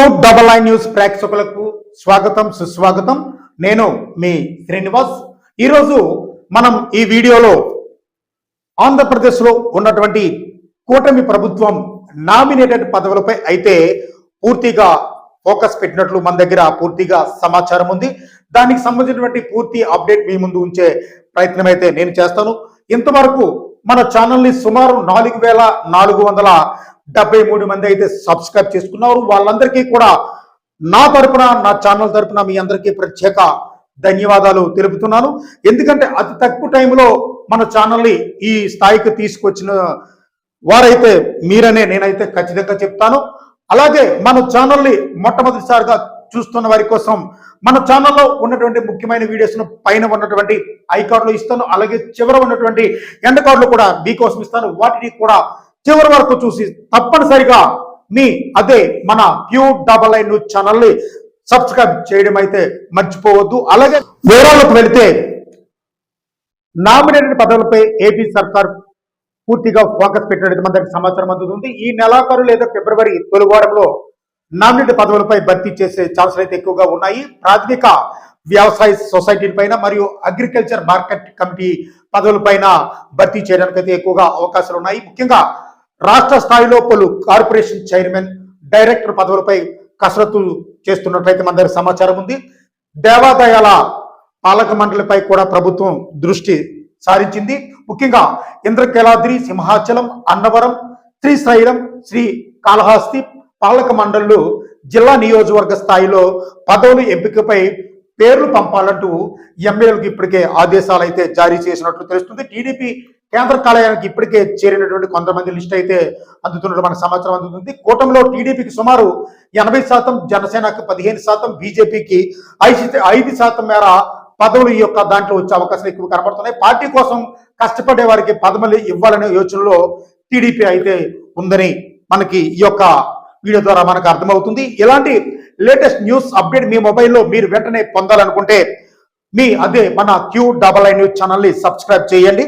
Hello double I news ప్రేక్షకులకు స్వాగతం సుస్వాగతం. నేను మీ శ్రీనివాస్. ఈరోజు మనం ఈ వీడియోలో ఆంధ్రప్రదేశ్లో ఉన్నటువంటి కూటమి ప్రభుత్వం నామినేటెడ్ పదవులపై అయితే పూర్తిగా ఫోకస్ పెట్టినట్లు మన దగ్గర పూర్తిగా సమాచారం ఉంది. దానికి సంబంధించినటువంటి పూర్తి అప్డేట్ మీ ముందు ఉంచే ప్రయత్నం అయితే నేను చేస్తాను. ఇంతవరకు మన ఛానల్ని సుమారు నాలుగు వేల నాలుగు వందల డెబ్బై మూడు మంది అయితే సబ్స్క్రైబ్ చేసుకున్నారు. వాళ్ళందరికీ కూడా నా తరపున నా ఛానల్ తరపున మీ అందరికీ ప్రత్యేక ధన్యవాదాలు తెలుపుతున్నాను. ఎందుకంటే అతి తక్కువ టైంలో మన ఛానల్ని ఈ స్థాయికి తీసుకొచ్చిన వారైతే మీరనే నేనైతే ఖచ్చితంగా చెప్తాను. అలాగే మన ఛానల్ని మొట్టమొదటిసారిగా చూస్తున్న వారి కోసం మన ఛానల్లో ఉన్నటువంటి ముఖ్యమైన వీడియోస్ను పైన ఉన్నటువంటి ఐకార్డులు ఇస్తాను. అలాగే చివర ఉన్నటువంటి ఎండ్ కార్డులు కూడా మీకోసం ఇస్తాను. వాటిని కూడా చివరి వరకు చూసి తప్పనిసరిగా మీ అదే మన క్యూ డబల్ ఐ న్యూస్ ఛానల్ని సబ్స్క్రైబ్ చేయడం అయితే మర్చిపోవద్దు. అలాగే వివరాలకు వెళితే నామినేటెడ్ పదవులపై ఏపీ సర్కార్ పూర్తిగా ఫోకస్ పెట్టినట్టు మన సమాచారం అందుతుంది. ఈ నెలాఖరు లేదా ఫిబ్రవరి తొలి వారంలో నామినేటెడ్ పదవులపై భర్తీ చేసే ఛాన్సులు అయితే ఎక్కువగా ఉన్నాయి. ప్రాథమిక వ్యవసాయ సొసైటీల పైన మరియు అగ్రికల్చర్ మార్కెట్ కమిటీ పదవులపైన భర్తీ చేయడానికి అయితే ఎక్కువగా అవకాశాలు ఉన్నాయి. ముఖ్యంగా రాష్ట్ర స్థాయిలో పలు కార్పొరేషన్ చైర్మన్ డైరెక్టర్ పదవులపై కసరత్తు చేస్తున్నట్లయితే మన దగ్గర సమాచారం ఉంది. దేవాదాయాల పాలక మండలిపై కూడా ప్రభుత్వం దృష్టి సారించింది. ముఖ్యంగా ఇంద్రకేలాద్రి సింహాచలం అన్నవరం శ్రీశైలం శ్రీ కాళహస్తి పాలక మండళ్ళు జిల్లా నియోజకవర్గ స్థాయిలో పదవులు ఎంపికపై పేర్లు పంపాలంటూ ఎమ్మెల్యేలకు ఇప్పటికే ఆదేశాలు అయితే జారీ చేసినట్లు తెలుస్తుంది. టీడీపీ కేంద్ర కార్యాలయానికి ఇప్పటికే చేరినటువంటి కొంతమంది లిస్ట్ అయితే అందుతున్నట్టు మనకు సమాచారం అందుతుంది. కూటమిలో టీడీపీకి సుమారు ఎనభై శాతం జనసేనకు పదిహేను శాతం బీజేపీకి ఐదు ఐదు శాతం మేర పదవులు ఈ యొక్క దాంట్లో వచ్చే అవకాశాలు ఎక్కువ కనబడుతున్నాయి. పార్టీ కోసం కష్టపడే వారికి పదవులు ఇవ్వాలనే యోచనలో టీడీపీ అయితే ఉందని మనకి ఈ యొక్క వీడియో ద్వారా మనకు అర్థమవుతుంది. ఇలాంటి లేటెస్ట్ న్యూస్ అప్డేట్ మీ మొబైల్లో మీరు వెంటనే పొందాలనుకుంటే మీ అదే మన క్యూ డబల్ ఐ న్యూస్ ఛానల్ని సబ్స్క్రైబ్ చేయండి.